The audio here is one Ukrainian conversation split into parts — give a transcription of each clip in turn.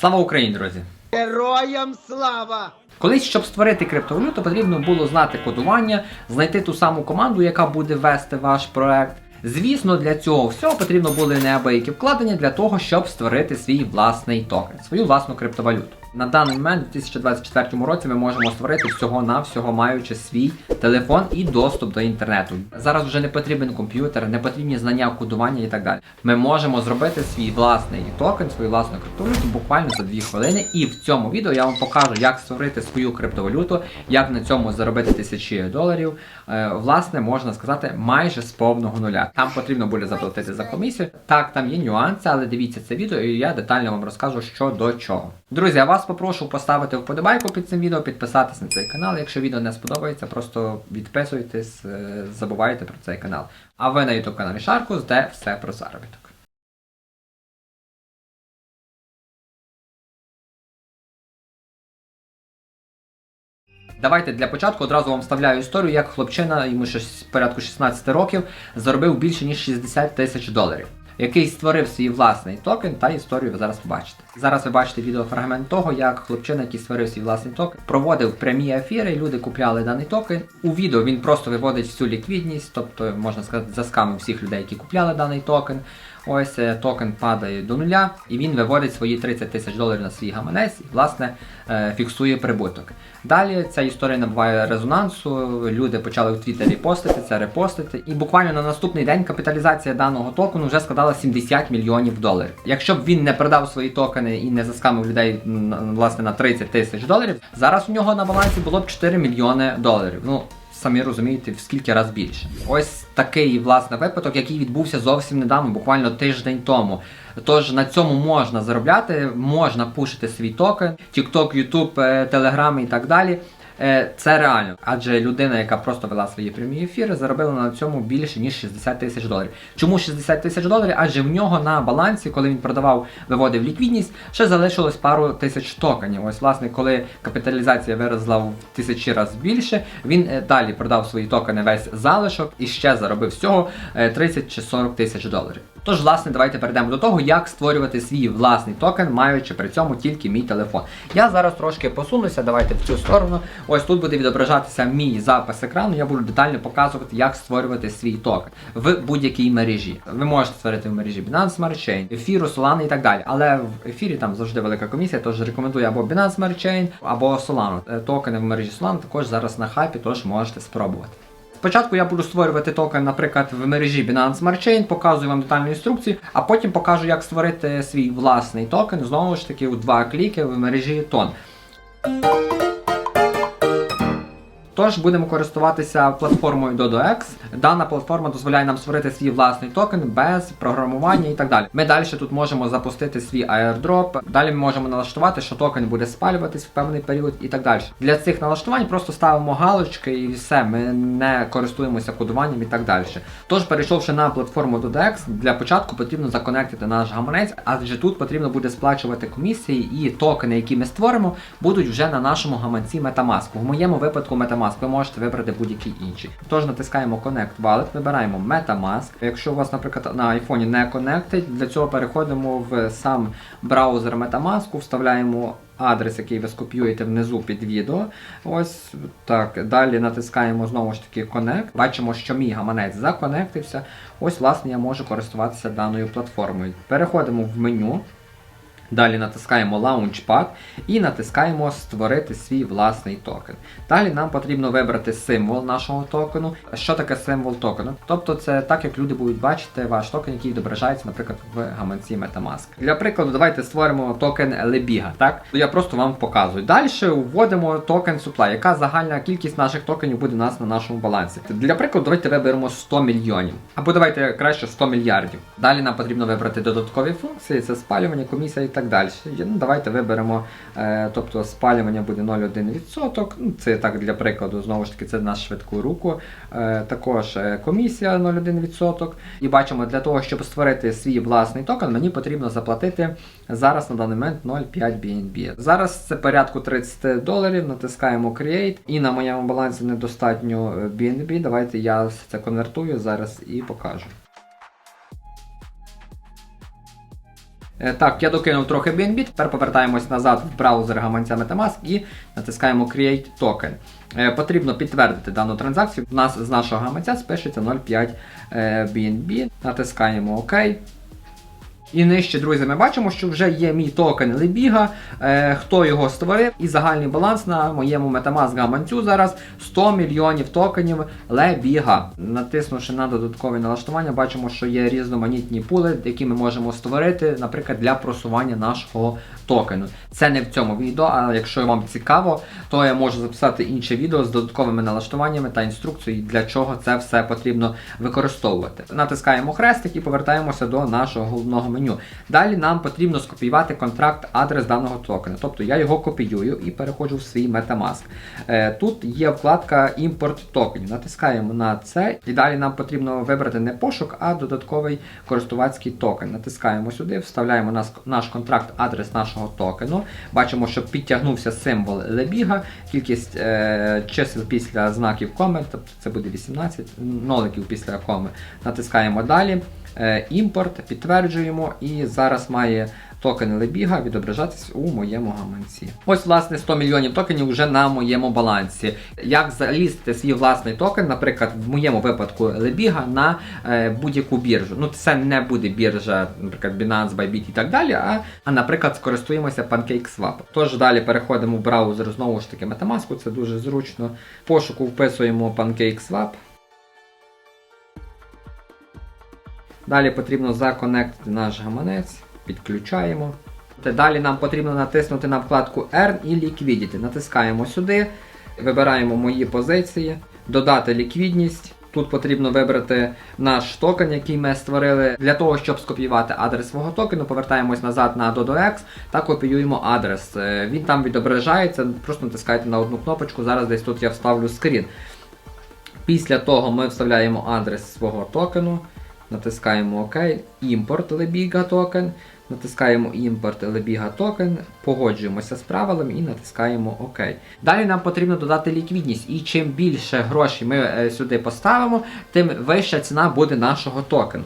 Слава Україні, друзі! Героям слава! Колись, щоб створити криптовалюту, потрібно було знати кодування, знайти ту саму команду, яка буде вести ваш проект. Звісно, для цього всього потрібно були неабиякі вкладення для того, щоб створити свій власний токен, свою власну криптовалюту. На даний момент, у 2024 році, ми можемо створити всього-навсього маючи свій телефон і доступ до інтернету. Зараз вже не потрібен комп'ютер, не потрібні знання кодування і так далі. Ми можемо зробити свій власний токен, свою власну криптовалюту буквально за 2 хвилини. І в цьому відео я вам покажу, як створити свою криптовалюту, як на цьому заробити тисячі доларів. Е, власне, можна сказати, майже з повного нуля. Там потрібно буде заплатити за комісію. Так, там є нюанси, але дивіться це відео, і я детально вам розкажу, що до чого. Друзі, я вас попрошу поставити вподобайку під цим відео, підписатись на цей канал. Якщо відео не сподобається, просто відписуйтесь, е, забувайте про цей канал. А ви на YouTube каналі Шаркус, де все про заробіток. Давайте для початку одразу вам вставляю історію, як хлопчина, йому щось порядку 16 років, заробив більше ніж 60 тисяч доларів. Який створив свій власний токен, та історію ви зараз побачите. Зараз ви бачите відеофрагмент того, як хлопчина, який створив свій власний токен, проводив прямі ефіри, люди купляли даний токен. У відео він просто виводить всю ліквідність, тобто, можна сказати, заскамив всіх людей, які купляли даний токен. Ось е, токен падає до нуля, і він виводить свої 30 тисяч доларів на свій гаманець і, власне, фіксує прибуток. Далі ця історія набуває резонансу. Люди почали в Твіттері постити це, репостити. І буквально на наступний день капіталізація даного токену вже складала 70 мільйонів доларів. Якщо б він не продав свої токени і не заскамив людей власне на 30 тисяч доларів, зараз у нього на балансі було б 4 мільйони доларів. Ну, самі розумієте, в скільки раз більше. Ось такий власне випадок, який відбувся зовсім недавно, буквально тиждень тому. Тож на цьому можна заробляти, можна пушити свій токен, TikTok, YouTube, е, Telegram і так далі. Е, Це реально, адже людина, яка просто вела свої прямі ефіри, заробила на цьому більше ніж 60 тисяч доларів. Чому 60 тисяч доларів? Адже в нього на балансі, коли він продавав, виводив ліквідність, ще залишилось пару тисяч токенів. Ось, власне, коли капіталізація виросла в тисячі разів більше, він е, далі продав свої токени весь залишок і ще заробив всього е, 30 чи 40 тисяч доларів. Тож, власне, давайте перейдемо до того, як створювати свій власний токен, маючи при цьому тільки мій телефон. Я зараз трошки посунуся, давайте в цю сторону. Ось тут буде відображатися мій запис екрану. Я буду детально показувати, як створювати свій токен в будь-якій мережі. Ви можете створити в мережі Binance Smart Chain, ефіру, Solana і так далі. Але в ефірі там завжди велика комісія, тож рекомендую або Binance Smart Chain, або Solana. Е, Токени в мережі Solana також зараз на хайпі, тож можете спробувати. Спочатку я буду створювати токен, наприклад, в мережі Binance Smart Chain, показую вам детальну інструкцію, а потім покажу, як створити свій власний токен, знову ж таки, у два кліки в мережі Ton. Тож будемо користуватися платформою DodoX. Дана платформа дозволяє нам створити свій власний токен без програмування і так далі. Ми далі тут можемо запустити свій airdrop. Далі ми можемо налаштувати, що токен буде спалюватись в певний період і так далі. Для цих налаштувань просто ставимо галочки і все. Ми не користуємося кодуванням і так далі. Тож, перейшовши на платформу DodoX, для початку потрібно законектити наш гаманець, адже тут потрібно буде сплачувати комісії і токени, які ми створимо, будуть вже на нашому гаманці Metamask. В моєму випадку Metamask. Ви можете вибрати будь-який інший. Тож натискаємо Connect Wallet, вибираємо Metamask. Якщо у вас, наприклад, на iPhone не Connected, для цього переходимо в сам браузер Metamask, вставляємо адрес, який ви скопіюєте внизу під відео. Ось так. Далі натискаємо знову ж таки Connect. Бачимо, що мій гаманець законектився. Ось, власне, я можу користуватися даною платформою. Переходимо в меню. Далі натискаємо Launchpad і натискаємо Створити свій власний токен. Далі нам потрібно вибрати символ нашого токену. Що таке символ токену? Тобто це так, як люди будуть бачити ваш токен, який відображається, наприклад, в гаманці Metamask. Для прикладу, давайте створимо токен Lebiga. Так? Я просто вам показую. Далі вводимо токен Supply, яка загальна кількість наших токенів буде у нас на нашому балансі. Для прикладу, давайте виберемо 100 мільйонів. Або давайте краще 100 мільярдів. Далі нам потрібно вибрати додаткові функції, це спалювання, комісія і так далі. Ну, давайте виберемо, е, тобто спалювання буде 0,1%. Ну, це так для прикладу, знову ж таки, це на швидку руку. Е, також е, комісія 0,1%. І бачимо, для того, щоб створити свій власний токен, мені потрібно заплатити зараз на даний момент 0,5 BNB. Зараз це порядку 30 доларів, натискаємо Create, і на моєму балансі недостатньо BNB. Давайте я це конвертую зараз і покажу. Так, я докинув трохи BNB, тепер повертаємось назад в браузер гаманця Metamask і натискаємо Create Token. Е, Потрібно підтвердити дану транзакцію. У нас з нашого гаманця спишеться 0,5 е, BNB. Натискаємо ОК. І нижче, друзі, ми бачимо, що вже є мій токен Лебіга, е, хто його створив, і загальний баланс на моєму Metamask гаманцю зараз 100 мільйонів токенів Лебіга. Натиснувши на додаткові налаштування, бачимо, що є різноманітні пули, які ми можемо створити, наприклад, для просування нашого токену. Це не в цьому відео, а якщо вам цікаво, то я можу записати інше відео з додатковими налаштуваннями та інструкцією, для чого це все потрібно використовувати. Натискаємо хрестик і повертаємося до нашого головного меню. Далі нам потрібно скопіювати контракт адрес даного токена. Тобто я його копіюю і переходжу в свій Metamask. Е, Тут є вкладка імпорт токенів. Натискаємо на це, і далі нам потрібно вибрати не пошук, а додатковий користувацький токен. Натискаємо сюди, вставляємо наш контракт адрес нашого токену. Бачимо, що підтягнувся символ Лебіга, кількість е, чисел після знаків коми, тобто це буде 18 ноликів після коми. Натискаємо далі. Е, імпорт, підтверджуємо, і зараз має токен Лебіга відображатись у моєму гаманці. Ось, власне, 100 мільйонів токенів вже на моєму балансі. Як залізти свій власний токен, наприклад, в моєму випадку Лебіга на е, будь-яку біржу. Ну, це не буде біржа, наприклад, Binance, Bybit і так далі, а, а наприклад, скористуємося PancakeSwap. Тож далі переходимо в браузер знову ж таки Metamask, це дуже зручно. В пошуку вписуємо PancakeSwap. Далі потрібно законектити наш гаманець, підключаємо. Далі нам потрібно натиснути на вкладку Earn і Liquidity. Натискаємо сюди, вибираємо мої позиції, додати ліквідність. Тут потрібно вибрати наш токен, який ми створили. Для того, щоб скопіювати адрес свого токену, повертаємось назад на DodoX та копіюємо адрес. Е, Він там відображається, просто натискайте на одну кнопочку. Зараз десь тут я вставлю скрін. Після того ми вставляємо адрес свого токену, натискаємо ОК, імпорт Lebiga токен, натискаємо імпорт Lebiga токен, погоджуємося з правилами і натискаємо ОК. Далі нам потрібно додати ліквідність, і чим більше грошей ми е, сюди поставимо, тим вища ціна буде нашого токену.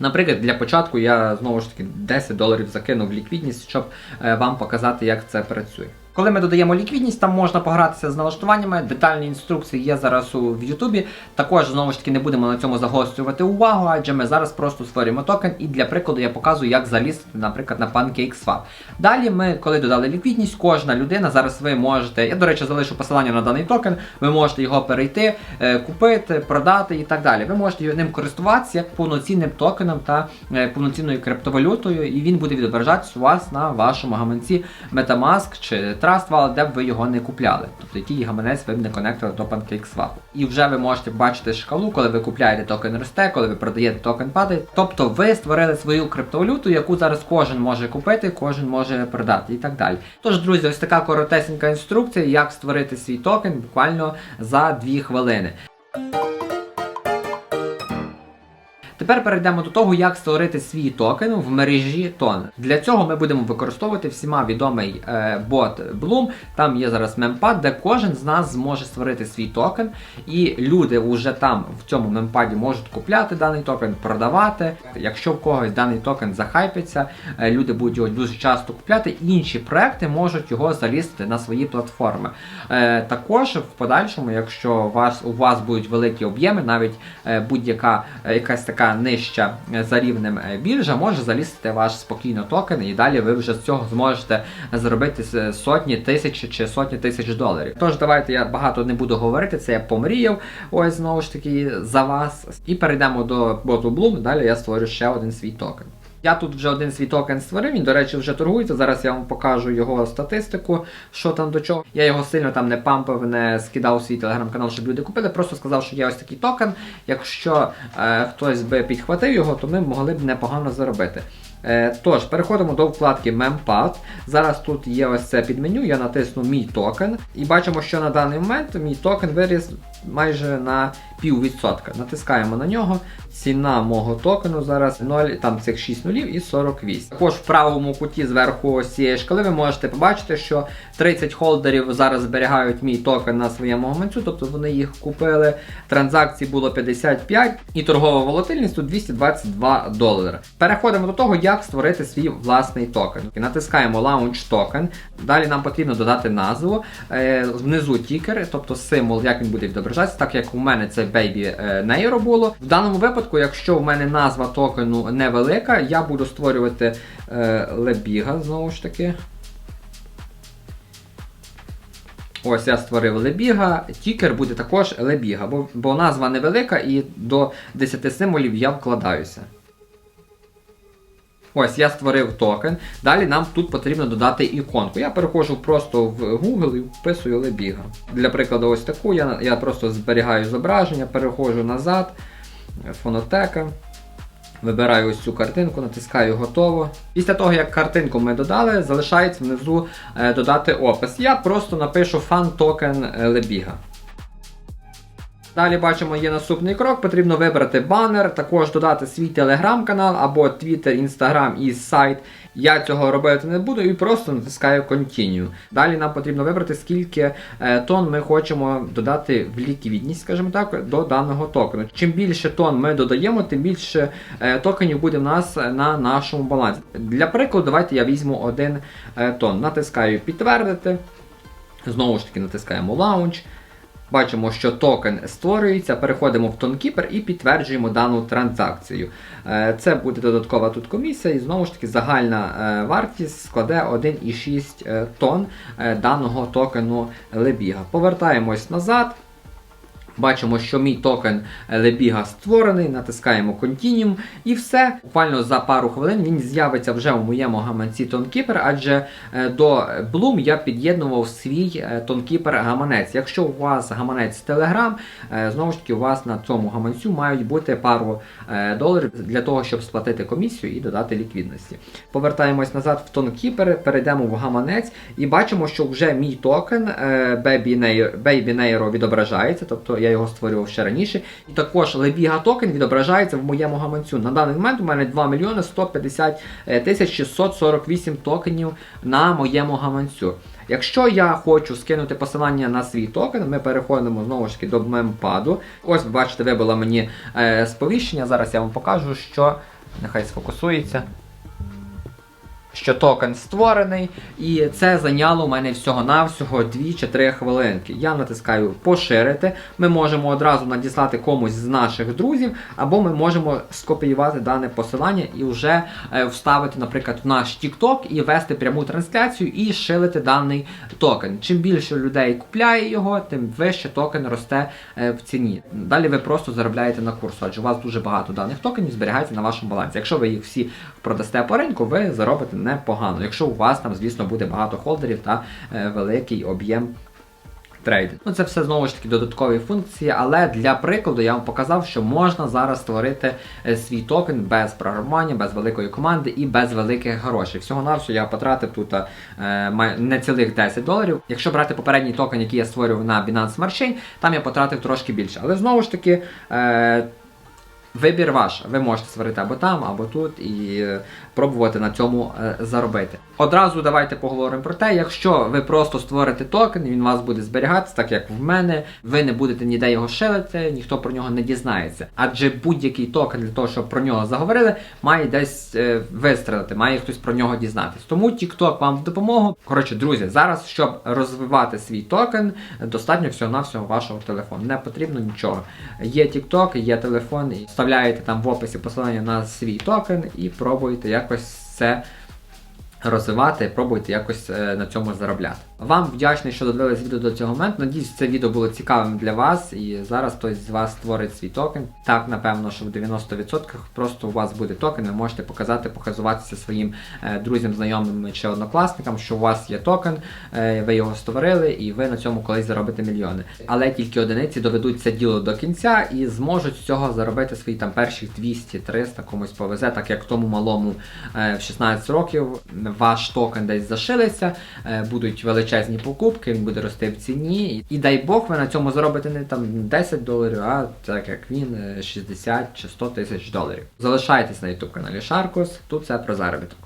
Наприклад, для початку я знову ж таки 10 доларів закинув ліквідність, щоб е, вам показати, як це працює. Коли ми додаємо ліквідність, там можна погратися з налаштуваннями. Детальні інструкції є зараз у в Ютубі. Також знову ж таки не будемо на цьому загострювати увагу, адже ми зараз просто створюємо токен. І для прикладу я показую, як залізти, наприклад, на PancakeSwap. Далі ми, коли додали ліквідність, кожна людина зараз ви можете. Я, до речі, залишу посилання на даний токен. Ви можете його перейти, е, купити, продати і так далі. Ви можете ним користуватися як повноцінним токеном та е, повноцінною криптовалютою, і він буде відображатися у вас на вашому гаманці Metamask чи Trust Wallet, де б ви його не купляли. Тобто який гаманець ви б не конектили до PancakeSwap. І вже ви можете бачити шкалу, коли ви купляєте токен росте, коли ви продаєте токен падає. Тобто ви створили свою криптовалюту, яку зараз кожен може купити, кожен може продати і так далі. Тож, друзі, ось така коротесенька інструкція, як створити свій токен буквально за 2 хвилини. Тепер перейдемо до того, як створити свій токен в мережі Тон. Для цього ми будемо використовувати всіма відомий е, бот Bloom. Там є зараз мемпад, де кожен з нас зможе створити свій токен, і люди вже там в цьому мемпаді можуть купляти даний токен, продавати. Якщо в когось даний токен захайпиться, е, люди будуть його дуже часто купляти. Інші проекти можуть його залізти на свої платформи. Е, також в подальшому, якщо у вас у вас будуть великі об'єми, навіть е, будь-яка е, якась така нижча е, за рівнем біржа може залізти ваш спокійно токен, і далі ви вже з цього зможете зробити сотні тисяч чи сотні тисяч доларів. Тож давайте я багато не буду говорити, це я помріяв. Ось знову ж таки за вас. І перейдемо до боту Bloom. Далі я створю ще один свій токен. Я тут вже один свій токен створив, він, до речі, вже торгується. Зараз я вам покажу його статистику, що там до чого. Я його сильно там не пампив, не скидав у свій телеграм-канал, щоб люди купили. Просто сказав, що є ось такий токен. Якщо е, хтось би підхватив його, то ми могли б непогано заробити. Е, Тож, переходимо до вкладки Mempad. Зараз тут є ось це підменю, я натисну мій токен. І бачимо, що на даний момент мій токен виріс майже на піввідсотка. Натискаємо на нього. Ціна мого токену зараз 0, там цих 6 нулів і 48. Також в правому куті зверху цієї шкали ви можете побачити, що 30 холдерів зараз зберігають мій токен на своєму гаманцю, тобто вони їх купили. Транзакцій було 55 і торгова волатильність тут 222 долари. Переходимо до того, як створити свій власний токен. Натискаємо Launch Token. Далі нам потрібно додати назву. Е, внизу тікер, тобто символ, як він буде відображатися, так як у мене це Baby Neuro було. В даному випадку, якщо в мене назва токену невелика, я буду створювати е, Лебіга знову ж таки. Ось я створив Лебіга, тікер буде також Лебіга, бо, бо назва невелика і до 10 символів я вкладаюся. Ось я створив токен. Далі нам тут потрібно додати іконку. Я переходжу просто в Google і вписую Лебіга. Для прикладу, ось таку я, я просто зберігаю зображення, переходжу назад, фонотека. Вибираю ось цю картинку, натискаю готово. Після того, як картинку ми додали, залишається внизу е, додати опис. Я просто напишу фан токен Лебіга. Далі бачимо, є наступний крок. Потрібно вибрати банер, також додати свій телеграм-канал або Twitter, Instagram і сайт. Я цього робити не буду і просто натискаю Continue. Далі нам потрібно вибрати, скільки е, тонн ми хочемо додати в ліквідність, скажімо так, до даного токену. Чим більше тонн ми додаємо, тим більше е, токенів буде в нас на нашому балансі. Для прикладу, давайте я візьму 1 е, тонн. Натискаю підтвердити. Знову ж таки натискаємо Launch. Бачимо, що токен створюється, переходимо в тонкіпер і підтверджуємо дану транзакцію. Е, Це буде додаткова тут комісія, і знову ж таки загальна е, вартість складе 1,6 е, тонн даного токену Лебіга. Повертаємось назад. Бачимо, що мій токен Лебіга створений, натискаємо Continuum і все. Буквально за пару хвилин він з'явиться вже у моєму гаманці TonKeeper, адже е, до Bloom я під'єднував свій е, TonKeeper гаманець. Якщо у вас гаманець Telegram, е, знову ж таки у вас на цьому гаманцю мають бути пару доларів для того, щоб сплатити комісію і додати ліквідності. Повертаємось назад в TonKeeper, перейдемо в гаманець і бачимо, що вже мій токен Baby Neiro відображається, тобто я його створював ще раніше. І також Lebiga токен відображається в моєму гаманцю. На даний момент у мене 2 мільйони 150 тисяч 648 токенів на моєму гаманцю. Якщо я хочу скинути посилання на свій токен, ми переходимо знову ж таки до мемпаду. Ось бачите, вибило мені е, сповіщення. Зараз я вам покажу, що нехай сфокусується що токен створений, і це зайняло у мене всього-навсього 2 чи 3 хвилинки. Я натискаю поширити. Ми можемо одразу надіслати комусь з наших друзів, або ми можемо скопіювати дане посилання і вже е, вставити, наприклад, в наш TikTok і вести пряму трансляцію і шилити даний токен. Чим більше людей купляє його, тим вище токен росте е, в ціні. Далі ви просто заробляєте на курсу, адже у вас дуже багато даних токенів зберігається на вашому балансі. Якщо ви їх всі продасте по ринку, ви заробите непогано. Якщо у вас там, звісно, буде багато холдерів та е, великий об'єм трейдинг. Ну це все знову ж таки додаткові функції, але для прикладу я вам показав, що можна зараз створити е, свій токен без програмування, без великої команди і без великих грошей. Всього навсього я потратив тут е, не цілих 10 доларів. Якщо брати попередній токен, який я створював на Binance Smart Chain, там я потратив трошки більше. Але знову ж таки. Е, Вибір ваш. Ви можете створити або там, або тут і е, пробувати на цьому е, заробити. Одразу давайте поговоримо про те, якщо ви просто створите токен, він вас буде зберігатися, так як в мене, ви не будете ніде його шилити, ніхто про нього не дізнається. Адже будь-який токен для того, щоб про нього заговорили, має десь е, вистрелити, має хтось про нього дізнатись. Тому TikTok вам в допомогу. Коротше, друзі, зараз, щоб розвивати свій токен, достатньо всього-навсього вашого телефону. Не потрібно нічого. Є TikTok, є телефон, і вставляєте там в описі посилання на свій токен і пробуєте якось це розвивати, пробуйте якось е, на цьому заробляти. Вам вдячний, що додивились відео до цього моменту. Надіюсь, це відео було цікавим для вас, і зараз хтось з вас створить свій токен. Так, напевно, що в 90% просто у вас буде токен, ви можете показати, показуватися своїм е, друзям, знайомим чи однокласникам, що у вас є токен, е, ви його створили, і ви на цьому колись заробите мільйони. Але тільки одиниці доведуть це діло до кінця і зможуть з цього заробити свої там перші 200-300, комусь повезе, так як тому малому е, в 16 років ваш токен десь зашилися, е, будуть величезні величезні покупки, він буде рости в ціні. І дай Бог, ви на цьому заробите не там 10 доларів, а так як він е, 60 чи 100 тисяч доларів. Залишайтесь на YouTube каналі Шаркус, тут все про заробіток.